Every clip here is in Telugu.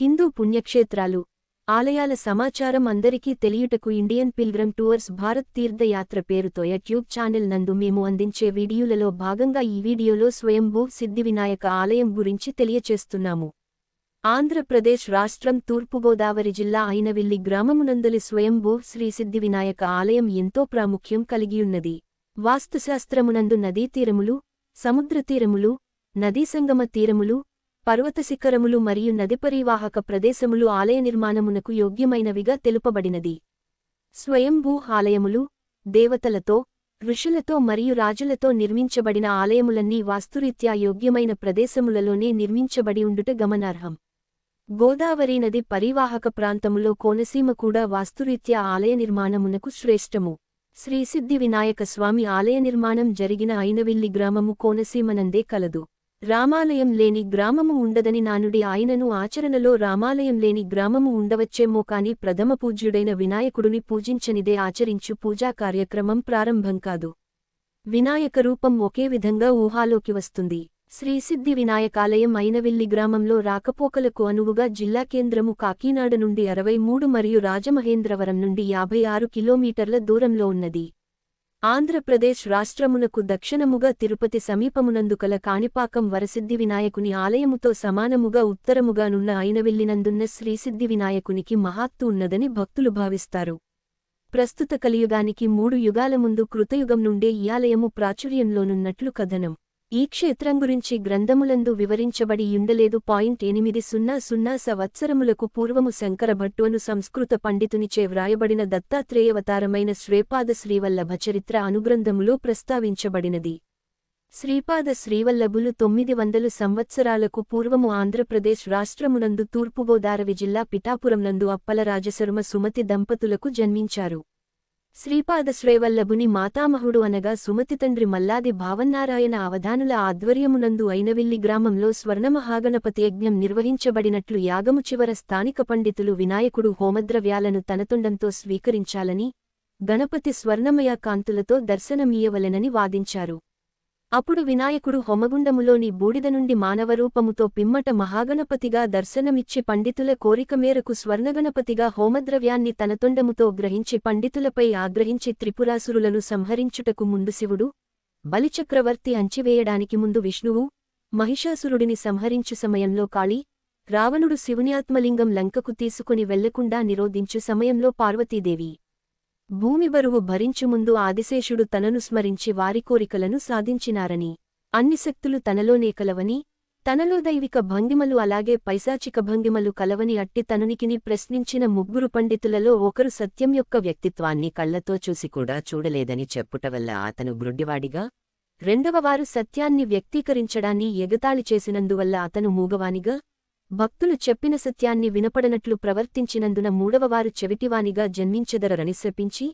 హిందూ పుణ్యక్షేత్రాలు. ఆలయాల సమాచారం అందరికీ తెలియుటకు ఇండియన్ పిల్గ్రమ్ టూర్స్ భారత్ తీర్థయాత్ర పేరుతో యూట్యూబ్ ఛానల్ నందు మేము అందించే వీడియోలలో భాగంగా ఈ వీడియోలో స్వయంభూ సిద్ధివినాయక ఆలయం గురించి తెలియచేస్తున్నాము. ఆంధ్రప్రదేశ్ రాష్ట్రం తూర్పుగోదావరి జిల్లా అయినవిల్లి గ్రామమునందలి స్వయంభూ శ్రీ సిద్ధివినాయక ఆలయం ఎంతో ప్రాముఖ్యం కలిగియున్నది. వాస్తుశాస్త్రమునందు నదీ తీరములు సముద్ర తీరములు నదీ సంగమ తీరములు పర్వత శిఖరములు మరియు నది పరివాహక ప్రదేశములు ఆలయ నిర్మాణమునకు యోగ్యమైనవిగా తెలుపబడినది. స్వయంభూ ఆలయములు దేవతలతో ఋషులతో మరియు రాజులతో నిర్మించబడిన ఆలయములన్నీ వాస్తురీత్యా యోగ్యమైన ప్రదేశములలోనే నిర్మించబడి ఉండుట గమనార్హం. గోదావరి నది పరివాహక ప్రాంతములో కోనసీమ కూడా వాస్తురీత్యా ఆలయ నిర్మాణమునకు శ్రేష్టము. శ్రీసిద్ధి వినాయక స్వామి ఆలయ నిర్మాణం జరిగిన ఐనవిల్లి గ్రామము కోనసీమనందే కలదు. రామాలయం లేని గ్రామము ఉండదని నానుడి ఆయనను ఆచరణలో రామాలయం లేని గ్రామము ఉండవచ్చేమో కాని ప్రథమ పూజ్యుడైన వినాయకుడుని పూజించనిదే ఆచరించు పూజా కార్యక్రమం ప్రారంభం కాదు. వినాయక రూపం ఒకే విధంగా ఊహాలోకి వస్తుంది. శ్రీసిద్ధి వినాయకాలయం అయినవిల్లి గ్రామంలో రాకపోకలకు అనువుగా జిల్లా కేంద్రము కాకినాడ నుండి అరవై మూడు మరియు రాజమహేంద్రవరం నుండి యాభై ఆరు కిలోమీటర్ల దూరంలో ఉన్నది. ఆంధ్రప్రదేశ్ రాష్ట్రమునకు దక్షిణముగా తిరుపతి సమీపమునందుకల కాణిపాకం వరసిద్ధి వినాయకుని ఆలయముతో సమానముగా ఉత్తరముగానున్న అయినవిల్లినందున్న శ్రీసిద్ధి వినాయకునికి మహాత్తు ఉన్నదని భక్తులు భావిస్తారు. ప్రస్తుత కలియుగానికి మూడు యుగాల ముందు కృతయుగం నుండే ఈ ఆలయము ప్రాచుర్యంలోనున్నట్లు కథనం. ఈ క్షేత్రం గురించి గ్రంథములందు వివరించబడి యుండలేదు. పాయింట్ ఎనిమిది సున్నా సున్నా సంవత్సరములకు పూర్వము శంకరభట్టు అను సంస్కృత పండితునిచే వ్రాయబడిన దత్తాత్రేయవతారమైన శ్రీపాద శ్రీవల్లభ చరిత్ర అనుగ్రంథములో ప్రస్తావించబడినది. శ్రీపాద శ్రీవల్లభులు తొమ్మిది వందలు సంవత్సరాలకు పూర్వము ఆంధ్రప్రదేశ్ రాష్ట్రమునందు తూర్పుగోదావరి జిల్లా పిఠాపురం నందు అప్పల రాజశర్మ సుమతి దంపతులకు జన్మించారు. శ్రీపాద శ్రేవల్లభుని మాతామహుడు అనగా సుమతి తండ్రి మల్లాది భావన్నారాయణ అవధానుల ఆధ్వర్యమునందు అయినవిల్లి గ్రామంలో స్వర్ణమహాగణపతి యజ్ఞం నిర్వహించబడినట్లు యాగము చివర స్థానిక పండితులు వినాయకుడు హోమద్రవ్యాలను తనతుండంతో స్వీకరించాలని గణపతి స్వర్ణమయ కాంతులతో దర్శనమీయవలెనని వాదించారు. అప్పుడు వినాయకుడు హోమగుండములోని బూడిద నుండి మానవరూపముతో పిమ్మట మహాగణపతిగా దర్శనమిచ్చి పండితుల కోరిక మేరకు స్వర్ణగణపతిగా హోమద్రవ్యాన్ని తనతొండముతో గ్రహించి పండితులపై ఆగ్రహించి త్రిపురాసురులను సంహరించుటకు ముందు శివుడు బలిచక్రవర్తి అంచివేయడానికి ముందు విష్ణువు మహిషాసురుడిని సంహరించు సమయంలో కాళీ రావణుడు శివుని లంకకు తీసుకుని వెళ్ళకుండా నిరోధించు సమయంలో పార్వతీదేవి. భూమి బరువు భరించుముందు ఆదిశేషుడు తనను స్మరించి వారి కోరికలను సాధించినారని అన్ని శక్తులు తనలోనే కలవని తనలో దైవిక భంగిమలు అలాగే పైశాచిక భంగిమలు కలవని అట్టి తనునికిని ప్రశ్నించిన ముగ్గురు పండితులలో ఒకరు సత్యం యొక్క వ్యక్తిత్వాన్ని కళ్ళతో చూసి కూడా చూడలేదని చెప్పుట వల్ల అతను గ్రుడ్డివాడిగా రెండవవారు సత్యాన్ని వ్యక్తీకరించడాన్ని ఎగతాళి చేసినందువల్ల అతను మూగవానిగా భక్తులు చెప్పిన సత్యాన్ని వినపడనట్లు ప్రవర్తించినందున మూడవవారు చెవిటివానిగా జన్మించెదరని శపించి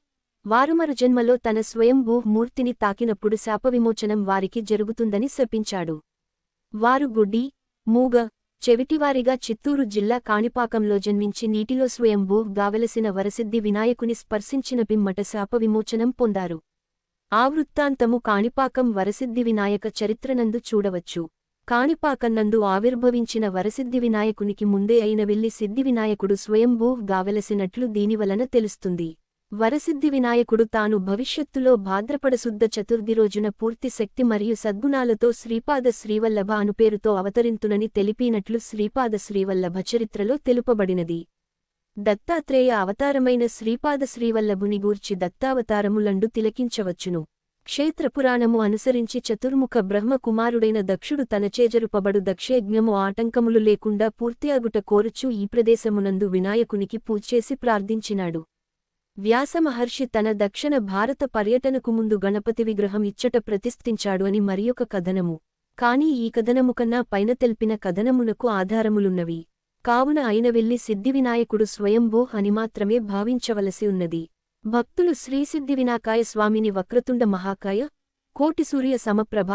వారు మరుజన్మలో తన స్వయంభూ మూర్తిని తాకినప్పుడు శాపవిమోచనం వారికి జరుగుతుందని శపించాడు. వారు గుడ్డి మూగ చెవిటివారిగా చిత్తూరు జిల్లా కాణిపాకంలో జన్మించి నీటిలో స్వయంభూ గావలసిన వరసిద్ధి వినాయకుని స్పర్శించిన పిమ్మట శాపవిమోచనం పొందారు. ఆ వృత్తాంతము కాణిపాకం వరసిద్ధి వినాయక చరిత్రనందు చూడవచ్చు. కాణిపాకన్నందు ఆవిర్భవించిన వరసిద్ధి వినాయకునికి ముందే అయిన వెళ్ళి సిద్ధి వినాయకుడు స్వయంభూ గావెలసినట్లు దీనివలన తెలుస్తుంది. వరసిద్ధి వినాయకుడు తాను భవిష్యత్తులో భాద్రపడశుద్ధ చతుర్థి రోజున పూర్తి శక్తి మరియు సద్గుణాలతో శ్రీపాద శ్రీవల్లభ అను పేరుతో అవతరింతునని తెలిపినట్లు శ్రీపాద శ్రీవల్లభ చరిత్రలో తెలుపబడినది. దత్తాత్రేయ అవతారమైన శ్రీపాద శ్రీవల్లభుని గూర్చి దత్తావతారములండు తిలకించవచ్చును. క్షేత్రపురాణము అనుసరించి చతుర్ముఖ బ్రహ్మకుమారుడైన దక్షుడు తనచేజరుపబడు దక్షయజ్ఞము ఆటంకములు లేకుండా పూర్తియాగుట కోరుచూ ఈ ప్రదేశమునందు వినాయకునికి పూజేసి ప్రార్థించినాడు. వ్యాసమహర్షి తన దక్షిణ భారత పర్యటనకు ముందు గణపతి విగ్రహం ఇచ్చట ప్రతిష్ఠించాడు అని మరియొక కథనము. కాని ఈ కథనము కన్నా పైన తెల్పిన కథనమునకు ఆధారములున్నవి. కావున అయిన వెళ్ళి సిద్ధివినాయకుడు స్వయంభూ అని మాత్రమే భావించవలసి ఉన్నది. భక్తులు శ్రీసిద్ధి వినాకాయ స్వామిని వక్రతుండ మహాకాయ కోటి సూర్య సమప్రభ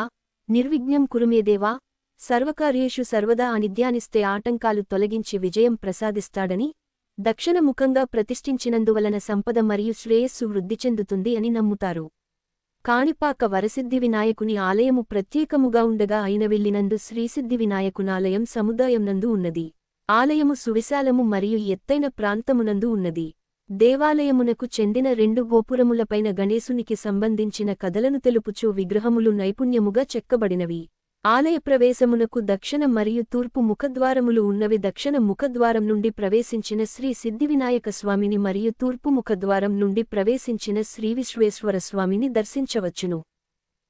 నిర్విఘ్నం కురుమేదేవా సర్వకార్యేషు సర్వదా అనిధ్యానిస్తే ఆటంకాలు తొలగించి విజయం ప్రసాదిస్తాడని దక్షిణముఖంగా ప్రతిష్ఠించినందువలన సంపద మరియు శ్రేయస్సు వృద్ధి చెందుతుంది అని నమ్ముతారు. కాణిపాక వరసిద్ధి వినాయకుని ఆలయము ప్రత్యేకముగా ఉండగా అయిన వెళ్ళినందు శ్రీసిద్ధి వినాయకునాలయం సముదాయం నందు ఉన్నది. ఆలయము సువిశాలము మరియు ఎత్తైన ప్రాంతమునందు ఉన్నది. దేవాలయమునకు చెందిన రెండు గోపురములపైన గణేశునికి సంబంధించిన కథలను తెలుపుచూ విగ్రహములు నైపుణ్యముగా చెక్కబడినవి. ఆలయ ప్రవేశమునకు దక్షిణ మరియు తూర్పు ముఖద్వారములు ఉన్నవి. దక్షిణ ముఖద్వారం నుండి ప్రవేశించిన శ్రీ సిద్ధివినాయక స్వామిని మరియు తూర్పు ముఖద్వారం నుండి ప్రవేశించిన శ్రీ విశ్వేశ్వర స్వామిని దర్శించవచ్చును.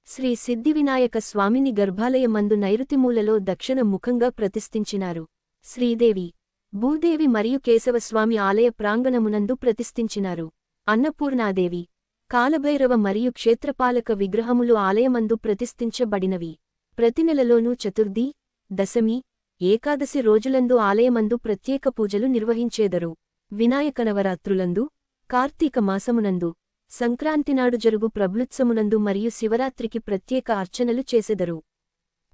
శ్రీ సిద్ధివినాయక స్వామిని గర్భాలయమందు నైరుతిమూలలో దక్షిణ ముఖంగా ప్రతిష్ఠించినారు. శ్రీదేవి భూదేవి మరియు కేశవస్వామి ఆలయ ప్రాంగణమునందు ప్రతిష్ఠించినారు. అన్నపూర్ణాదేవి కాలభైరవ మరియు క్షేత్రపాలక విగ్రహములు ఆలయమందు ప్రతిష్ఠించబడినవి. ప్రతి నెలలోనూ చతుర్థి దశమి ఏకాదశి రోజులందు ఆలయమందు ప్రత్యేక పూజలు నిర్వహించేదరు. వినాయక నవరాత్రులందు కార్తీక మాసమునందు సంక్రాంతినాడు జరుగు ప్రభృత్సమునందు మరియు శివరాత్రికి ప్రత్యేక అర్చనలు చేసెదరు.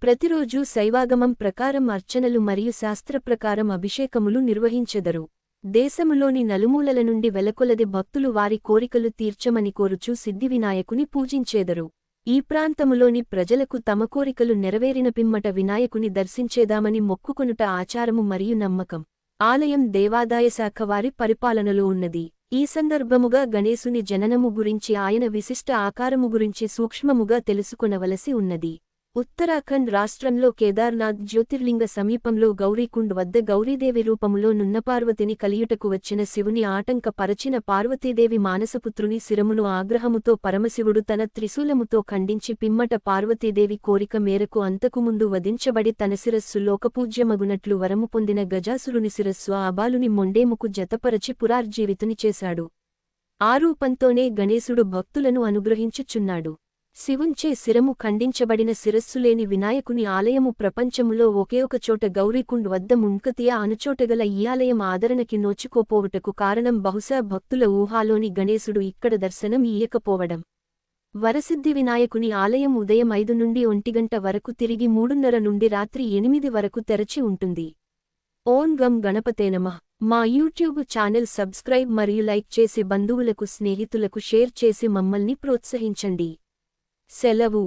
ప్రతిరోజూ శైవాగమం ప్రకారం అర్చనలు మరియు శాస్త్రప్రకారం అభిషేకములు నిర్వహించెదరు. దేశములోని నలుమూలల నుండి వెలకొలది భక్తులు వారి కోరికలు తీర్చమని కోరుచూ సిద్ధివినాయకుని పూజించేదరు. ఈ ప్రాంతములోని ప్రజలకు తమ కోరికలు నెరవేరిన పిమ్మట వినాయకుని దర్శించేదామని మొక్కుకొనుట ఆచారము మరియు నమ్మకం. ఆలయం దేవాదాయ శాఖ వారి పరిపాలనలో ఉన్నది. ఈ సందర్భముగా గణేశుని జననము గురించి ఆయన విశిష్ట ఆకారము గురించి సూక్ష్మముగా తెలుసుకొనవలసి ఉన్నది. ఉత్తరాఖండ్ రాష్ట్రంలో కేదార్నాథ్ జ్యోతిర్లింగ సమీపంలో గౌరీకుండ్ వద్ద గౌరీదేవి రూపములో నున్నపార్వతిని కలియుటకు వచ్చిన శివుని ఆటంక పరచిన పార్వతీదేవి మానసపుత్రుని శిరమును ఆగ్రహముతో పరమశివుడు తన త్రిశూలముతో ఖండించి పిమ్మట పార్వతీదేవి కోరిక మేరకు అంతకుముందు వధించబడి తన శిరస్సు లోకపూజ్యమగునట్లు వరము పొందిన గజాసురుని శిరస్సు ఆ బాలుని మొండేముకు జతపరచి పురార్జీవితుని చేశాడు. ఆ రూపంతోనే గణేశుడు భక్తులను అనుగ్రహించుచున్నాడు. శివుంచే శిరము ఖండించబడిన శిరస్సులేని వినాయకుని ఆలయము ప్రపంచములో ఒకే ఒకచోట గౌరీకుండ్ వద్ద ముంకతియా అనుచోటగల ఈ ఆలయం ఆదరణకి నోచుకోపోవుటకు కారణం బహుశా భక్తుల ఊహాలోని గణేశుడు ఇక్కడ దర్శనం ఇయ్యకపోవడం. వరసిద్ధి వినాయకుని ఆలయం ఉదయం ఐదు నుండి ఒంటిగంట వరకు తిరిగి మూడున్నర నుండి రాత్రి ఎనిమిది వరకు తెరచి ఉంటుంది. ఓన్ గం గణపతేనమ మా యూట్యూబ్ ఛానల్ సబ్స్క్రైబ్ మరియు లైక్ చేసి బంధువులకు స్నేహితులకు షేర్ చేసి మమ్మల్ని ప్రోత్సహించండి. సెలవు